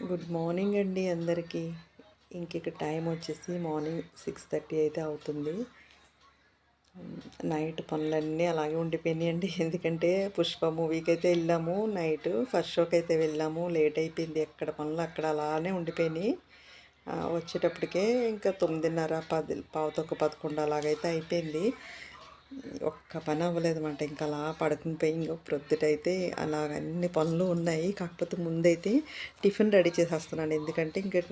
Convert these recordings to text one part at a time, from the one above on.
Good morning అండి అందరికీ. ఇంక టైం వచ్చేసి మార్నింగ్ సిక్స్ థర్టీ అయితే అవుతుంది. నైట్ పనులన్నీ అలాగే ఉండిపోయినాయండి ఎందుకంటే పుష్ప మూవీకి అయితే వెళ్ళాము నైట్ ఫస్ట్ షోకి అయితే వెళ్ళాము లేట్ అయిపోయింది ఎక్కడ పనులు అక్కడ అలానే ఉండిపోయినాయి. వచ్చేటప్పటికే ఇంకా తొమ్మిదిన్నర పది పావుతొక్క పదకొండు అలాగైతే అయిపోయింది. ఒక్క పని అవ్వలేదు అనమాట ఇంకా అలా పడుకుని పోయి ఇంకా ప్రొద్దుటైతే అలాగ అన్ని పనులు ఉన్నాయి. కాకపోతే ముందైతే టిఫిన్ రెడీ చేసేస్తున్నాను. ఎందుకంటే ఇంకా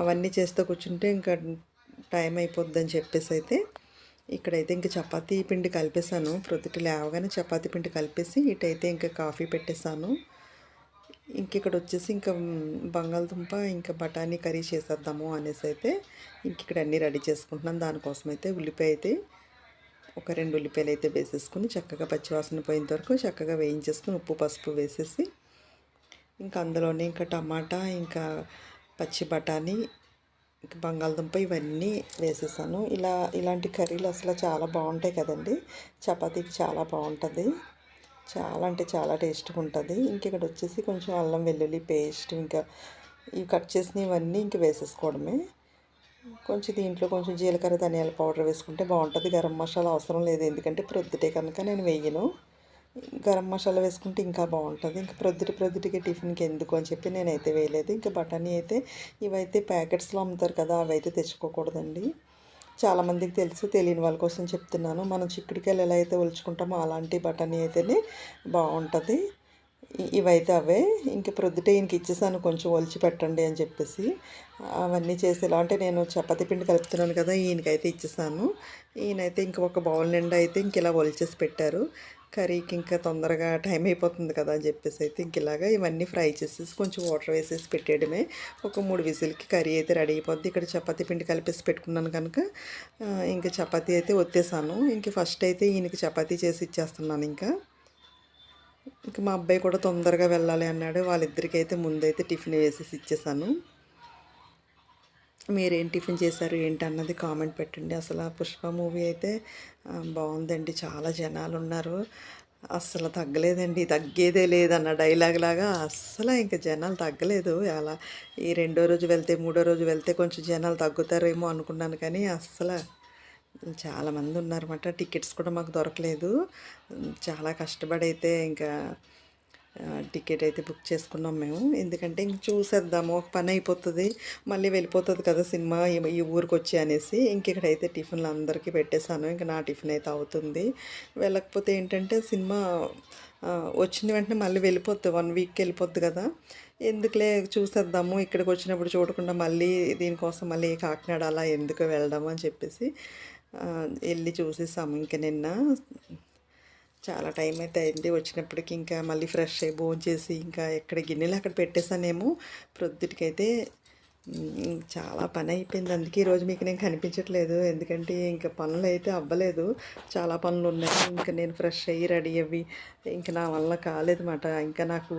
అవన్నీ చేస్తూ కూర్చుంటే ఇంకా టైం అయిపోద్దని చెప్పేసి అయితే ఇక్కడైతే ఇంకా చపాతీ పిండి కలిపేసాను ప్రొద్దుట లేవగానే చపాతీ పిండి కలిపేసి ఇటైతే ఇంకా కాఫీ పెట్టేశాను. ఇంక ఇక్కడ వచ్చేసి ఇంకా బంగాళదుంప ఇంకా బఠానీ కర్రీ చేసేద్దాము అనేసి అయితే ఇంక ఇక్కడ అన్నీ రెడీ చేసుకుంటున్నాను. దానికోసం అయితే ఉల్లిపాయ అయితే ఒక రెండు ఉల్లిపాయలు అయితే వేసేసుకుని చక్కగా పచ్చివాసన పోయేంత వరకు చక్కగా వేయించేసుకుని ఉప్పు పసుపు వేసేసి ఇంకా అందులోనే ఇంకా టమాటా ఇంకా పచ్చి బఠానీ ఇంకా బంగాళదుంప ఇవన్నీ వేసేసాను. ఇలా ఇలాంటి కర్రీలు అసలు చాలా బాగుంటాయి కదండి. చపాతీకి చాలా బాగుంటుంది. చాలా అంటే చాలా టేస్ట్గా ఉంటుంది. ఇంక ఇక్కడ వచ్చేసి కొంచెం అల్లం వెల్లుల్లి పేస్ట్ ఇంకా ఇవి కట్ చేసినవన్నీ ఇంక వేసేసుకోవడమే. కొంచెం దీంట్లో కొంచెం జీలకర్ర ధనియాల పౌడర్ వేసుకుంటే బాగుంటుంది. గరం మసాలా అవసరం లేదు. ఎందుకంటే ప్రొద్దుటే కనుక నేను వేయను. గరం మసాలా వేసుకుంటే ఇంకా బాగుంటుంది. ఇంకా ప్రొద్దుటి ప్రొద్దుటికి టిఫిన్కి ఎందుకు అని చెప్పి నేనైతే వేయలేదు. ఇంకా బఠానీ అయితే ఇవైతే ప్యాకెట్స్లో అమ్ముతారు కదా అవైతే తెచ్చుకోకూడదండి. చాలామందికి తెలుసు తెలియని వాళ్ళ కోసం చెప్తున్నాను. మనం చిక్కుడుకాయలు ఎలా అయితే ఒలుచుకుంటామో అలాంటి బఠానీ అయితేనే బాగుంటుంది. ఇవైతే అవే. ఇంక ప్రొద్దుటే ఈయనకి ఇచ్చేసాను కొంచెం ఒలిచి పెట్టండి అని చెప్పేసి. అవన్నీ చేసేలా అంటే నేను చపాతీ పిండి కలుపుతున్నాను కదా ఈయనకైతే ఇచ్చేసాను. ఈయనైతే ఇంక ఒక బౌల్ నిండా అయితే ఇంక ఇలా ఒలిచేసి పెట్టారు. కర్రీకి ఇంకా తొందరగా టైం అయిపోతుంది కదా అని చెప్పేసి అయితే ఇంక ఇలాగా ఇవన్నీ ఫ్రై చేసేసి కొంచెం వాటర్ వేసేసి పెట్టేయడమే. ఒక మూడు విజిల్కి కర్రీ అయితే రెడీ అయిపోద్ది. ఇక్కడ చపాతీ పిండి కలిపేసి పెట్టుకున్నాను కనుక ఇంకా చపాతీ అయితే ఒత్తేసాను. ఇంక ఫస్ట్ అయితే ఈయనకి చపాతీ చేసి ఇచ్చేస్తున్నాను ఇంకా. ఇంకా మా అబ్బాయి కూడా తొందరగా వెళ్ళాలి అన్నాడు. వాళ్ళిద్దరికైతే అయితే ముందైతే టిఫిన్ వేసేసి ఇచ్చేసాను. మీరేం టిఫిన్ చేశారు ఏంటి అన్నది కామెంట్ పెట్టండి. అసలు ఆ పుష్ప మూవీ అయితే బాగుందండి. చాలా జనాలు ఉన్నారు. అస్సలు తగ్గలేదండి. తగ్గేదే లేదన్న డైలాగ్ లాగా. అస్సలు ఇంకా జనాలు తగ్గలేదు. అలా ఈ రెండో రోజు వెళ్తే మూడో రోజు వెళ్తే కొంచెం జనాలు తగ్గుతారేమో అనుకున్నాను కానీ అస్సలు చాలామంది ఉన్నారన్నమాట. టికెట్స్ కూడా మాకు దొరకలేదు. చాలా కష్టపడి అయితే ఇంకా టికెట్ అయితే బుక్ చేసుకున్నాం మేము. ఎందుకంటే ఇంక చూసేద్దాము ఒక పని అయిపోతుంది. మళ్ళీ వెళ్ళిపోతుంది కదా సినిమా ఈ- ఊరికి వచ్చి అనేసి. ఇంక ఇక్కడైతే టిఫిన్లు అందరికీ పెట్టేశాను. ఇంకా నా టిఫిన్ అయితే అవుతుంది. వెళ్ళకపోతే ఏంటంటే సినిమా వచ్చిన వెంటనే మళ్ళీ వెళ్ళిపోద్ది. వన్ వీక్కి వెళ్ళిపోద్ది కదా. ఎందుకులే చూసేద్దాము ఇక్కడికి వచ్చినప్పుడు చూడకుండా మళ్ళీ దీనికోసం మళ్ళీ కాకినాడ అలా ఎందుకు వెళ్దాము అని చెప్పేసి వెళ్ళి చూసేసాము. ఇంక నిన్న చాలా టైం అయితే అయింది. వచ్చినప్పటికి ఇంకా మళ్ళీ ఫ్రెష్ అయ్యి భోజనం చేసి ఇంకా ఎక్కడ గిన్నెలు అక్కడ పెట్టేసానేమో ప్రొద్దుటికైతే. చాలా పని అయిపోయింది. అందుకే ఈరోజు మీకు నేను కనిపించట్లేదు. ఎందుకంటే ఇంకా పనులు అయితే అవ్వలేదు. చాలా పనులు ఉన్నాయి. ఇంకా నేను ఫ్రెష్ అయ్యి రెడీ అవ్వి ఇంకా నా వల్ల కాలేదు మాట ఇంకా నాకు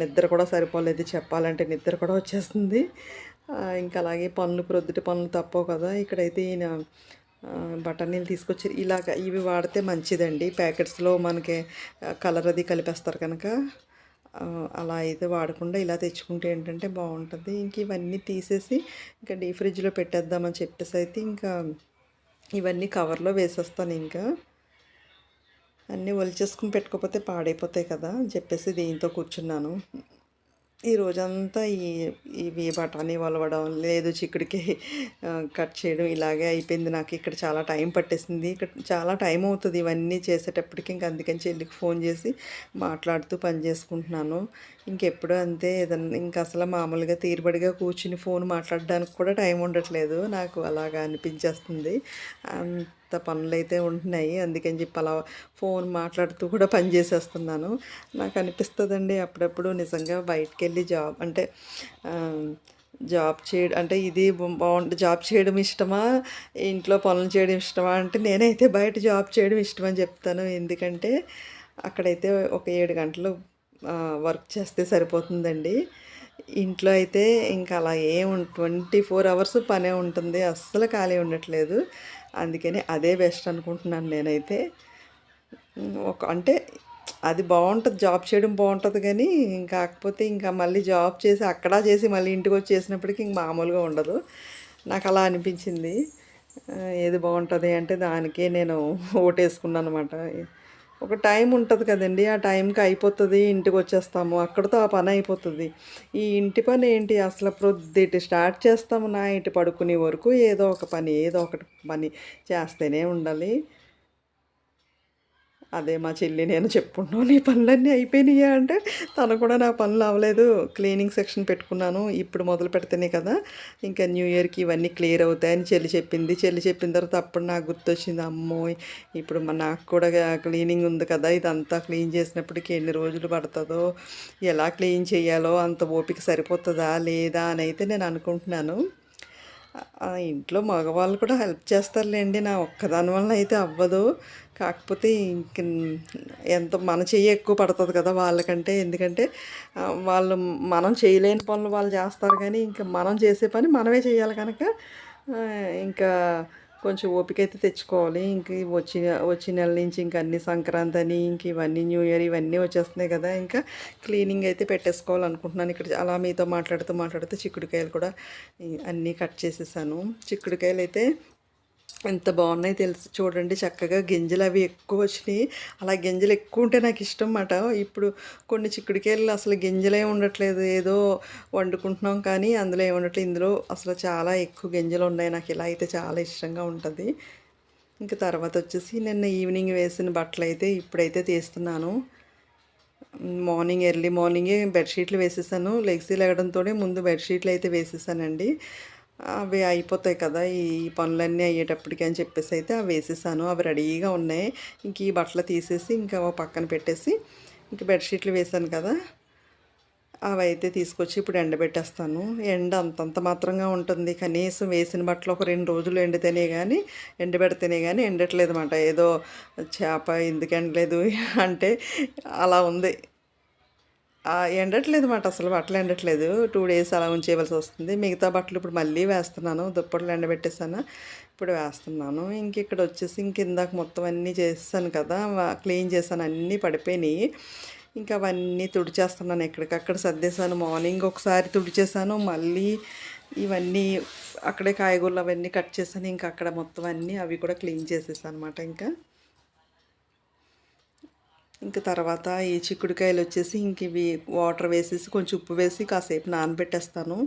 నిద్ర కూడా సరిపోలేదు. చెప్పాలంటే నిద్ర కూడా వచ్చేస్తుంది. ఇంకా అలాగే పనులు ప్రొద్దుటి పనులు తప్పవు కదా. ఇక్కడైతే ఈయన బఠానీలు తీసుకొచ్చి ఇలాగ ఇవి వాడితే మంచిదండి. ప్యాకెట్స్లో మనకి కలర్ అది కలిపేస్తారు కనుక. అలా అయితే వాడకుండా ఇలా తెచ్చుకుంటే ఏంటంటే బాగుంటుంది. ఇంక ఇవన్నీ తీసేసి ఇంకా డీ ఫ్రిడ్జ్లో పెట్టేద్దామని చెప్పేసి అయితే ఇంకా ఇవన్నీ కవర్లో వేసేస్తాను ఇంకా. అన్నీ ఒలిచేసుకుని పెట్టుకోకపోతే పాడైపోతాయి కదా అని చెప్పేసి దీంతో కూర్చున్నాను. ఈ రోజంతా ఈ ఇవి బఠానీ వలవడం లేదు చిక్కుడికి కట్ చేయడం ఇలాగే అయిపోయింది. నాకు ఇక్కడ చాలా టైం పట్టేసింది. ఇక్కడ చాలా టైం అవుతుంది ఇవన్నీ చేసేటప్పటికి. ఇంక అందుకని చెల్లికి ఫోన్ చేసి మాట్లాడుతూ పని చేసుకుంటున్నాను. ఇంకెప్పుడు అంతే. ఏదన్నా ఇంకా అసలు మామూలుగా తీరుబడిగా కూర్చుని ఫోన్ మాట్లాడడానికి కూడా టైం ఉండట్లేదు. నాకు అలాగా అనిపించేస్తుంది. అంత పనులు అయితే ఉంటున్నాయి. అందుకని చెప్పి అలా ఫోన్ మాట్లాడుతూ కూడా పని చేసేస్తున్నాను. నాకు అనిపిస్తుందండి అప్పుడప్పుడు నిజంగా బయటికి వెళ్ళి జాబ్ అంటే జాబ్ చేయడం అంటే ఇది బాగుంటుంది జాబ్ చేయడం ఇష్టమా? ఇంట్లో పనులు చేయడం ఇష్టమా? అంటే నేనైతే బయట జాబ్ చేయడం ఇష్టం అని చెప్తాను. ఎందుకంటే అక్కడైతే ఒక ఏడు గంటలు వర్క్ చేస్తే సరిపోతుందండి. ఇంట్లో అయితే ఇంకా అలా ఏం ట్వంటీ ఫోర్ అవర్స్ పనే ఉంటుంది. అస్సలు ఖాళీ ఉండట్లేదు. అందుకని అదే బెస్ట్ అనుకుంటున్నాను నేనైతే. ఒక అంటే అది బాగుంటుంది జాబ్ చేయడం బాగుంటుంది కానీ కాకపోతే ఇంకా మళ్ళీ జాబ్ చేసి అక్కడ చేసి మళ్ళీ ఇంటికి వచ్చి చేసినప్పటికి ఇంక మామూలుగా ఉండదు. నాకు అలా అనిపించింది. ఏది బాగుంటుంది అంటే దానికే నేను ఓటేసుకున్నాను అనమాట ఒక టైం ఉంటుంది కదండి ఆ టైంకి అయిపోతుంది ఇంటికి వచ్చేస్తాము అక్కడితో ఆ పని అయిపోతుంది. ఈ ఇంటి పని ఏంటి? అసలు ప్రొద్దుటి స్టార్ట్ చేస్తాము నా ఇంటి పడుకునే వరకు ఏదో ఒక పని ఏదో ఒకటి పని చేస్తూనే ఉండాలి. అదే మా చెల్లి నేను చెప్పుకుంటున్నాను నీ పనులన్నీ అయిపోయినాయా? అంటే తను కూడా నా పనులు అవ్వలేదు క్లీనింగ్ సెక్షన్ పెట్టుకున్నాను ఇప్పుడు మొదలు పెడితేనే కదా ఇంకా న్యూ ఇయర్కి ఇవన్నీ క్లియర్ అవుతాయని చెల్లి చెప్పింది. చెల్లి చెప్పిన తర్వాత అప్పుడు నాకు గుర్తొచ్చింది అమ్మో ఇప్పుడు మా నాకు కూడా క్లీనింగ్ ఉంది కదా ఇదంతా క్లీన్ చేసినప్పటికి ఎన్ని రోజులు పడుతుందో ఎలా క్లీన్ చేయాలో అంత ఓపిక సరిపోతుందా లేదా అని అయితే నేను అనుకుంటున్నాను. ఇంట్లో మగవాళ్ళు కూడా హెల్ప్ చేస్తారులేండి నా ఒక్కదాని వల్ల అయితే అవ్వదు. కాకపోతే ఇంక ఎంత మన చెయ్యి ఎక్కువ పడుతుంది కదా వాళ్ళకంటే. ఎందుకంటే వాళ్ళు మనం చేయలేని పనులు వాళ్ళు చేస్తారు కానీ ఇంకా మనం చేసే పని మనమే చేయాలి కనుక ఇంకా కొంచెం ఓపిక అయితే తెచ్చుకోవాలి. ఇంక వచ్చిన వచ్చి నెల నుంచి ఇంక అన్ని సంక్రాంతి అని ఇంక ఇవన్నీ న్యూ ఇయర్ ఇవన్నీ వచ్చేస్తున్నాయి కదా. ఇంకా క్లీనింగ్ అయితే పెట్టేసుకోవాలనుకుంటున్నాను ఇక్కడ. అలా మీతో మాట్లాడుతూ మాట్లాడుతూ చిక్కుడుకాయలు కూడా అన్నీ కట్ చేసేసాను. చిక్కుడుకాయలు అయితే ఎంత బాగున్నాయి తెలుసు. చూడండి చక్కగా గింజలు అవి ఎక్కువ వచ్చినాయి. అలా గింజలు ఎక్కువ ఉంటే నాకు ఇష్టం అన్నమాట. ఇప్పుడు కొన్ని చిక్కుడుకాయలు అసలు గింజలే ఉండట్లేదు. ఏదో వండుకుంటున్నాం కానీ అందులో ఏమి ఉండట్లేదు. ఇందులో అసలు చాలా ఎక్కువ గింజలు ఉన్నాయి. నాకు ఇలా అయితే చాలా ఇష్టంగా ఉంటుంది. ఇంకా తర్వాత వచ్చేసి నిన్న ఈవినింగ్ వేసిన బట్టలు అయితే ఇప్పుడైతే తీస్తున్నాను. మార్నింగ్ ఎర్లీ మార్నింగే బెడ్షీట్లు వేసేసాను. లెగ్సీ లేగడంతోనే ముందు బెడ్షీట్లు అయితే వేసేసానండి. అవి అయిపోతాయి కదా ఈ పనులన్నీ అయ్యేటప్పటికి అని చెప్పేసి అయితే అవి వేసేసాను. అవి రెడీగా ఉన్నాయి. ఇంక ఈ బట్టలు తీసేసి ఇంకా పక్కన పెట్టేసి ఇంక బెడ్షీట్లు వేసాను కదా అవి అయితే తీసుకొచ్చి ఇప్పుడు ఎండబెట్టేస్తాను. ఎండ అంతంత మాత్రంగా ఉంటుంది. కనీసం వేసిన బట్టలు ఒక రెండు రోజులు ఎండితేనే కానీ ఎండబెడితేనే కానీ ఎండట్లేదు అనమాట ఏదో చేప ఎందుకు ఎండలేదు అంటే అలా ఉంది. ఎండట్లేదు మాట అసలు బట్టలు ఎండట్లేదు. టూ డేస్ అలా ఉంచేయవలసి వస్తుంది. మిగతా బట్టలు ఇప్పుడు మళ్ళీ వేస్తున్నాను. దుప్పట్లు ఎండబెట్టేసాను ఇప్పుడు వేస్తున్నాను. ఇంక ఇక్కడ వచ్చేసి ఇంక ఇందాక మొత్తం అన్నీ చేస్తాను కదా. క్లీన్ చేశాను. అన్నీ పడిపోయినాయి. ఇంకా అవన్నీ తుడిచేస్తున్నాను ఎక్కడికక్కడ సర్దేశాను. మార్నింగ్ ఒకసారి తుడిచేసాను మళ్ళీ ఇవన్నీ అక్కడే కాయగూరలు అవన్నీ కట్ చేశాను. ఇంకా అక్కడ మొత్తం అన్నీ అవి కూడా క్లీన్ చేసేసాను అనమాట ఇంకా. ఇంకా తర్వాత ఈ చిక్కుడుకాయలు వచ్చేసి ఇంక ఇవి వాటర్ వేసేసి కొంచెం ఉప్పు వేసి కాసేపు నానబెట్టేస్తాను.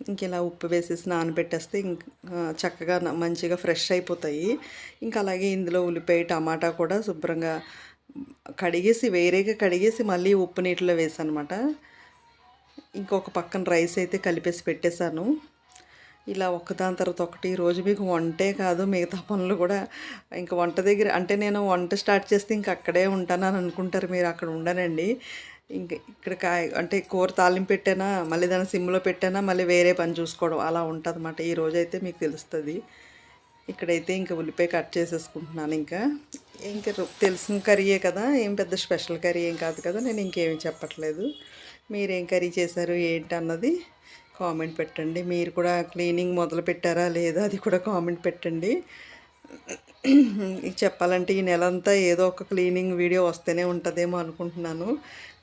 ఇంక ఇలా ఉప్పు వేసేసి నానబెట్టేస్తే ఇంక చక్కగా మంచిగా ఫ్రెష్ అయిపోతాయి. ఇంకా అలాగే ఇందులో ఉల్లిపాయ టమాటా కూడా శుభ్రంగా కడిగేసి వేరేగా కడిగేసి మళ్ళీ ఉప్పు నీటిలో వేసాను అనమాట ఇంకొక పక్కన రైస్ అయితే కలిపేసి పెట్టేశాను. ఇలా ఒకదాని తర్వాత ఒకటి రోజు మీకు వంటే కాదు మిగతా పనులు కూడా ఇంకా వంట దగ్గర అంటే నేను వంట స్టార్ట్ చేస్తే ఇంక అక్కడే ఉంటానని అనుకుంటారు మీరు అక్కడ ఉండనండి. ఇంక ఇక్కడ కాయ అంటే కూర తాలింపు పెట్టానా మళ్ళీ దాన్ని సిమ్లో పెట్టానా మళ్ళీ వేరే పని చూసుకోవడం అలా ఉంటుంది అన్నమాట ఈ రోజు అయితే మీకు తెలుస్తుంది. ఇక్కడైతే ఇంకా ఉల్లిపాయ కట్ చేసేసుకుంటున్నాను ఇంకా. ఇంకా తెలిసిన కర్రీయే కదా ఏం పెద్ద స్పెషల్ కర్రీ ఏం కాదు కదా నేను ఇంకేమీ చెప్పట్లేదు. మీరేం కర్రీ చేశారు ఏంటి అన్నది కామెంట్ పెట్టండి. మీరు కూడా క్లీనింగ్ మొదలు పెట్టారా లేదా అది కూడా కామెంట్ పెట్టండి. చెప్పాలంటే ఈ నెలంతా ఏదో ఒక క్లీనింగ్ వీడియో వస్తేనే ఉంటుందేమో అనుకుంటున్నాను.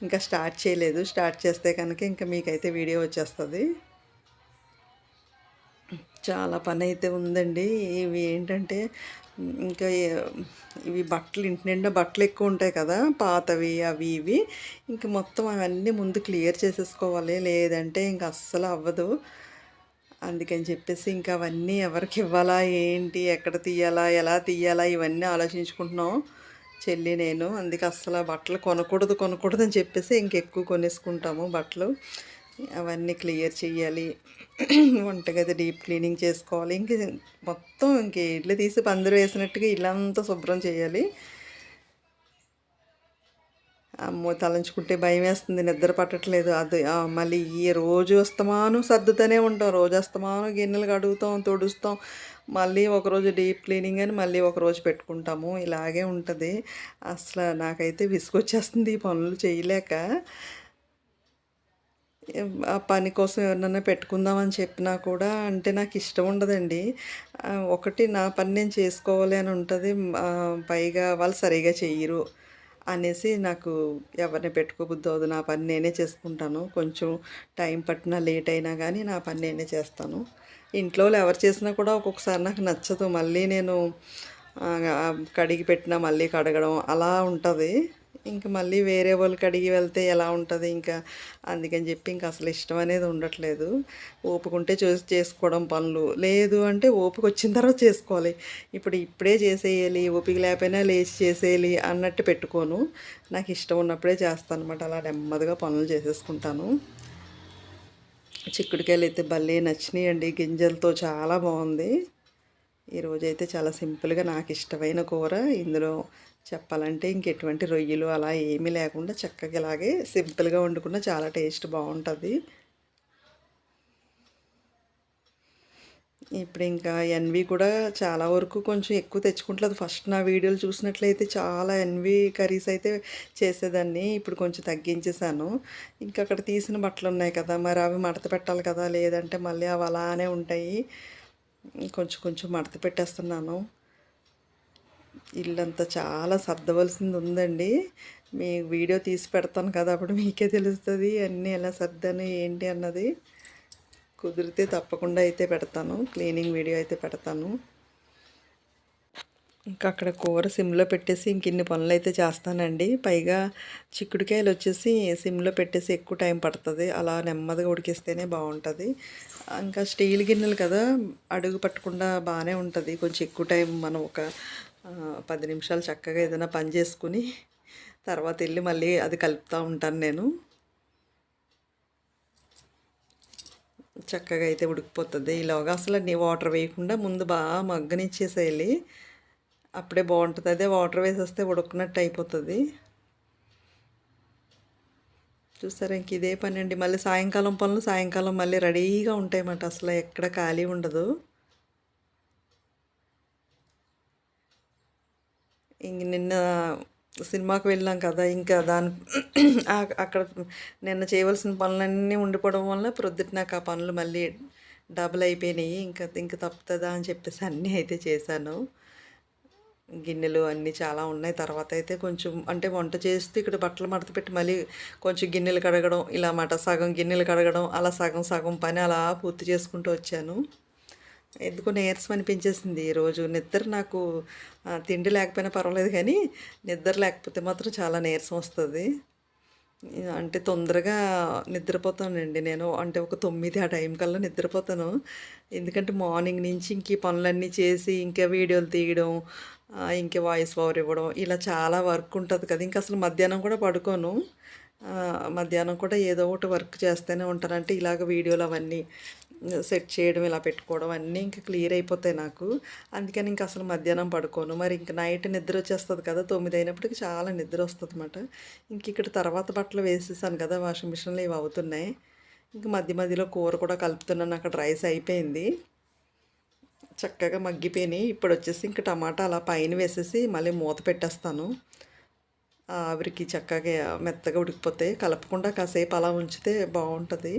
ఇంకా స్టార్ట్ చేయలేదు. స్టార్ట్ చేస్తే కనుక ఇంకా మీకైతే వీడియో వచ్చేస్తుంది. చాలా పని అయితే ఉందండి. ఇవి ఏంటంటే ఇంకా ఇవి బట్టలు ఇంటి నిండా బట్టలు ఎక్కువ ఉంటాయి కదా పాతవి అవి ఇవి. ఇంక మొత్తం అవన్నీ ముందు క్లియర్ చేసేసుకోవాలి. లేదంటే ఇంక అస్సలు అవ్వదు. అందుకని చెప్పేసి ఇంకా అవన్నీ ఎవరికి ఇవ్వాలా ఏంటి ఎక్కడ తీయాలా ఎలా తీయాలా ఇవన్నీ ఆలోచించుకుంటున్నాం. చెల్లి నేను. అందుకే అస్సలు ఆ బట్టలు కొనకూడదు కొనకూడదు అని చెప్పేసి ఇంకెక్కువ కొనేసుకుంటాము బట్టలు. అవన్నీ క్లియర్ చేయాలి వంటగది డీప్ క్లీనింగ్ చేసుకోవాలి. ఇంక మొత్తం ఇంక ఇడ్లు తీసి పందిరి వేసినట్టుగా ఇల్లంతా శుభ్రం చేయాలి అమ్మో తలంచుకుంటే భయం వేస్తుంది. నిద్ర పట్టట్లేదు. అది మళ్ళీ ఈ రోజు వస్తామాను సర్దుతూనే ఉంటాం. రోజు వస్తామాను గిన్నెలు కడుగుతాం తుడుస్తాం. మళ్ళీ ఒకరోజు డీప్ క్లీనింగ్ అని మళ్ళీ ఒక రోజు పెట్టుకుంటాము. ఇలాగే ఉంటుంది. అసలు నాకైతే విసుగొచ్చేస్తుంది ఈ పనులు చేయలేక. ఆ పని కోసం ఎవరినైనా పెట్టుకుందామని చెప్పినా కూడా అంటే నాకు ఇష్టం ఉండదండి. ఒకటి నా పని నేను చేసుకోవాలి అని ఉంటుంది పైగా వాళ్ళు సరిగా చెయ్యరు అనేసి నాకు ఎవరిని పెట్టుకోబుద్ది నా పని నేనే చేసుకుంటాను. కొంచెం టైం పట్టినా లేట్ అయినా కానీ నా పని నేనే చేస్తాను. ఇంట్లో వాళ్ళు ఎవరు చేసినా కూడా ఒక్కొక్కసారి నాకు నచ్చదు. మళ్ళీ నేను కడిగి పెట్టినా మళ్ళీ కడగడం అలా ఉంటుంది. ఇంక మళ్ళీ వేరే వాళ్ళకి అడిగి వెళ్తే ఎలా ఉంటుంది ఇంకా? అందుకని చెప్పి ఇంకా అసలు ఇష్టం అనేది ఉండట్లేదు. ఓపుకుంటే చూసి చేసుకోవడం పనులు. లేదు అంటే ఓపిక వచ్చిన తర్వాత చేసుకోవాలి. ఇప్పుడు ఇప్పుడే చేసేయాలి ఓపిక లేకపోయినా లేచి చేసేయాలి అన్నట్టు పెట్టుకోను. నాకు ఇష్టం ఉన్నప్పుడే చేస్తాను అనమాట అలా నెమ్మదిగా పనులు చేసేసుకుంటాను. చిక్కుడుకాయలు అయితే భలే నచ్చినాయండి. గింజలతో చాలా బాగుంది. ఈరోజు అయితే చాలా సింపుల్గా నాకు ఇష్టమైన కూర. ఇందులో చెప్పాలంటే ఇంకెటువంటి రొయ్యలు అలా ఏమీ లేకుండా చక్కగా ఇలాగే సింపుల్గా వండుకున్న చాలా టేస్ట్ బాగుంటుంది. ఇప్పుడు ఇంకా ఎన్వి కూడా చాలా వరకు కొంచెం ఎక్కువ తెచ్చుకుంటలేదు. ఫస్ట్ నా వీడియోలు చూసినట్లయితే చాలా ఎన్వి కర్రీస్ అయితే చేసేదాన్ని. ఇప్పుడు కొంచెం తగ్గించేసాను. ఇంకా అక్కడ తీసిన బట్టలు ఉన్నాయి కదా మరి అవి మడత పెట్టాలి కదా లేదంటే మళ్ళీ అవి అలానే ఉంటాయి. కొంచెం కొంచెం మడత పెట్టేస్తున్నాను. ఇల్లంతా చాలా సర్దవలసింది ఉందండి మీ వీడియో తీసి పెడతాను కదా అప్పుడు మీకే తెలుస్తుంది అన్నీ ఎలా సర్దాను ఏంటి అన్నది. కుదిరితే తప్పకుండా అయితే పెడతాను క్లీనింగ్ వీడియో అయితే పెడతాను. ఇంకా అక్కడ కూర సిమ్లో పెట్టేసి ఇంకిన్ని పనులు అయితే చేస్తానండి. పైగా చిక్కుడుకాయలు వచ్చేసి సిమ్లో పెట్టేసి ఎక్కువ టైం పడుతుంది. అలా నెమ్మదిగా ఉడికిస్తేనే బాగుంటుంది. ఇంకా స్టీల్ గిన్నెలు కదా అడుగు పట్టకుండా బాగానే ఉంటుంది. కొంచెం ఎక్కువ టైం మనం ఒక పది నిమిషాలు చక్కగా ఏదైనా పని చేసుకుని తర్వాత వెళ్ళి మళ్ళీ అది కలుపుతూ ఉంటాను నేను. చక్కగా అయితే ఉడికిపోతుంది. ఈలోగా అసలు నీ వాటర్ వేయకుండా ముందు బాగా మగ్గనిచ్చేసేయాలి. అప్పుడే బాగుంటుంది. అదే వాటర్ వేసేస్తే ఉడుకున్నట్టు అయిపోతుంది. చూసారా ఇంక ఇదే పని అండి మళ్ళీ సాయంకాలం పనులు సాయంకాలం మళ్ళీ రెడీగా ఉంటాయన్నమాట. అసలు ఎక్కడ ఖాళీ ఉండదు. ఇంక నిన్న సినిమాకి వెళ్ళాం కదా ఇంకా దాని అక్కడ నిన్న చేయవలసిన పనులన్నీ ఉండిపోవడం వల్ల ప్రొద్దుట నాకు ఆ పనులు మళ్ళీ డబుల్ అయిపోయినాయి. ఇంకా ఇంకా తప్పుతుందా అని చెప్పేసి అన్నీ అయితే చేశాను. గిన్నెలు అన్నీ చాలా ఉన్నాయి. తర్వాత అయితే కొంచెం అంటే వంట చేస్తూ ఇక్కడ బట్టలు మడత పెట్టి మళ్ళీ కొంచెం గిన్నెలు కడగడం ఇలా మాట సగం గిన్నెలు కడగడం అలా సగం సగం పని అలా పూర్తి చేసుకుంటూ వచ్చాను. ఎందుకో నీరసం అనిపించేసింది ఈరోజు నిద్ర నాకు తిండి లేకపోయినా పర్వాలేదు కానీ నిద్ర లేకపోతే మాత్రం చాలా నీరసం వస్తుంది. అంటే తొందరగా నిద్రపోతానండి నేను. అంటే ఒక తొమ్మిది ఆ టైం కల్లా నిద్రపోతాను. ఎందుకంటే మార్నింగ్ నుంచి ఇంక పనులన్నీ చేసి ఇంకా వీడియోలు తీయడం ఇంకా వాయిస్ ఓవర్ ఇవ్వడం ఇలా చాలా వర్క్ ఉంటుంది కదా. ఇంకా అసలు మధ్యాహ్నం కూడా పడుకోను. మధ్యాహ్నం కూడా ఏదో ఒకటి వర్క్ చేస్తూనే ఉంటాను. అంటే ఇలాగ వీడియోలు అవన్నీ సెట్ చేయడం ఇలా పెట్టుకోవడం అన్నీ ఇంకా క్లియర్ అయిపోతాయి నాకు. అందుకని ఇంకా అసలు మధ్యాహ్నం పడుకోను. మరి ఇంక నైట్ నిద్ర వచ్చేస్తుంది కదా తొమ్మిది అయినప్పటికి చాలా నిద్ర వస్తుంది అనమాట ఇంక ఇక్కడ తర్వాత బట్టలు వేసేసాను కదా వాషింగ్ మిషన్లో ఇవి అవుతున్నాయి. ఇంక మధ్య మధ్యలో కూర కూడా కలుపుతున్నాను. అక్కడ రైస్ అయిపోయింది. చక్కగా మగ్గిపోయినాయి. ఇప్పుడు వచ్చేసి ఇంక టమాటా అలా పైన వేసేసి మళ్ళీ మూత పెట్టేస్తాను. ఆవిరికి చక్కగా మెత్తగా ఉడికిపోతాయి కలపకుండా కాసేపు అలా ఉంచితే బాగుంటుంది.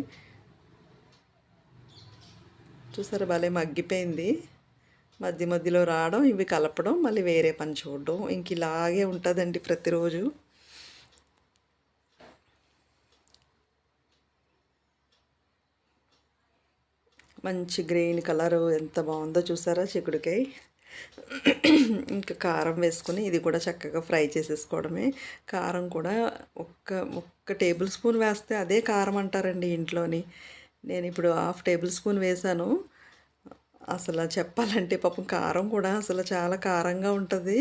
చూసారా భలే మగ్గిపోయింది. మధ్య మధ్యలో రావడం ఇవి కలపడం మళ్ళీ వేరే పని చూడడం. ఇంక ఇలాగే ఉంటుందండి ప్రతిరోజు. మంచి గ్రీన్ కలర్ ఎంత బాగుందో చూసారా చిక్కుడుకాయ ఇంకా కారం వేసుకుని ఇది కూడా చక్కగా ఫ్రై చేసేసుకోవడమే. కారం కూడా ఒక్క ఒక్క టేబుల్ స్పూన్ వేస్తే అదే కారం అంటారండి ఇంట్లోని. నేను ఇప్పుడు హాఫ్ టేబుల్ స్పూన్ వేసాను అసలు చెప్పాలంటే పాపం కారం కూడా అసలు చాలా కారంగా ఉంటుంది.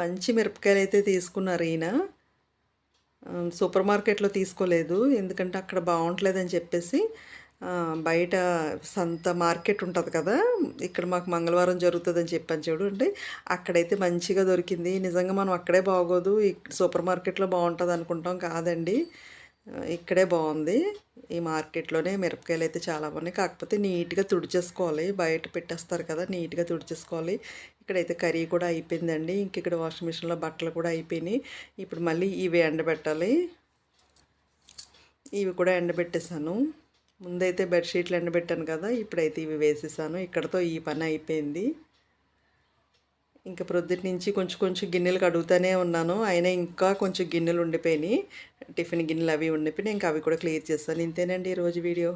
మంచి మిరపకాయలు అయితే తీసుకున్నారు ఈయన. సూపర్ మార్కెట్లో తీసుకోలేదు. ఎందుకంటే అక్కడ బాగుంటలేదని చెప్పేసి బయట సంత మార్కెట్ ఉంటుంది కదా ఇక్కడ మాకు మంగళవారం జరుగుతుందని చెప్పాను చూడు. అంటే అక్కడైతే మంచిగా దొరికింది. నిజంగా మనం అక్కడే బాగోదు. సూపర్ మార్కెట్లో బాగుంటుంది అనుకుంటాం కాదండి. ఇక్కడే బాగుంది. ఈ మార్కెట్లోనే మిరపకాయలు అయితే చాలా బాగున్నాయి. కాకపోతే నీట్గా తుడిచేసుకోవాలి. బయట పెట్టేస్తారు కదా నీట్గా తుడిచేసుకోవాలి. ఇక్కడైతే కర్రీ కూడా అయిపోయిందండి. ఇంక ఇక్కడ వాషింగ్ మిషన్లో బట్టలు కూడా అయిపోయినాయి. ఇప్పుడు మళ్ళీ ఇవి ఎండబెట్టాలి. ఇవి కూడా ఎండబెట్టేసాను ముందైతే బెడ్షీట్లు ఎండబెట్టాను కదా ఇప్పుడైతే ఇవి వేసేసాను. ఇక్కడతో ఈ పని అయిపోయింది. ఇంకా ప్రొద్దుటి నుంచి కొంచెం కొంచెం గిన్నెలు కడుగుతూనే ఉన్నాను. అయినా ఇంకా కొంచెం గిన్నెలు ఉండిపోయినాయి. టిఫిన్ గిన్నెలు అవి ఉండిపోయినాయి. ఇంకా అవి కూడా క్లియర్ చేస్తాను ఇంతేనండి ఈరోజు వీడియో.